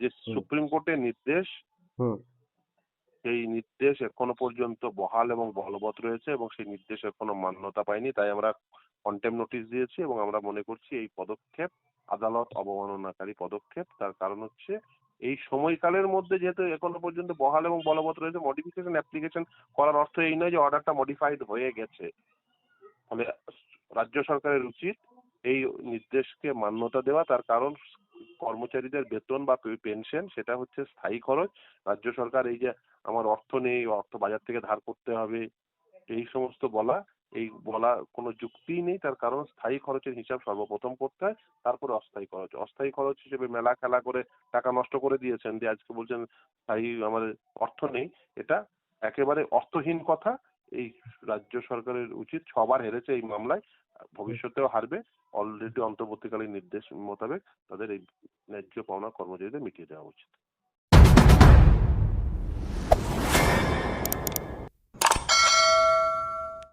যে সুপ্রিম কোর্টের নির্দেশ সেই নির্দেশ এখনও পর্যন্ত বহাল এবং বলবৎ রয়েছে এবং সেই নির্দেশ এখনও মান্যতা পায়নি। তাই আমরা কন্টেম নোটিশ দিয়েছি এবং আমরা মনে করছি এই পদক্ষেপ আদালত অবমাননাকারী পদক্ষেপ তার কারণ হচ্ছে এই সময়কালের মধ্যে যেহেতু এখনও পর্যন্ত বহাল এবং বলবৎ রয়েছে মডিফিকেশন অ্যাপ্লিকেশন করার অর্থ এই নয় যে অর্ডারটা মডিফাইড হয়ে গেছে। ফলে রাজ্য সরকারের উচিত এই নির্দেশকে মান্যতা দেওয়া তার কারণ কর্মচারীদের বেতন বা পেনশন সেটা হচ্ছে স্থায়ী খরচ। রাজ্য সরকার এই যে আমার অর্থ নেই, অর্থ বাজার থেকে ধার করতে হবে, এই সমস্ত বলা, এই বলা কোনো যুক্তিই নেই। তার কারণ স্থায়ী খরচের হিসাব সর্বপ্রথম করতে হয়, তারপরে অস্থায়ী খরচ। অস্থায়ী খরচ হিসেবে মেলা খেলা করে টাকা নষ্ট করে দিয়েছেন দিয়ে আজকে বলছেন স্থায়ী আমাদের অর্থ নেই। এটা একেবারে অর্থহীন কথা। এই রাজ্য সরকারের উচিত ছবার হেরেছে এই মামলায়, ভবিষ্যতেও হারবে। অলরেডি অন্তর্বর্তীকালীন নির্দেশ মোতাবেক তাদের এই ন্যায্য পাওনা কর্মচারীদের মিটিয়ে দেওয়া উচিত।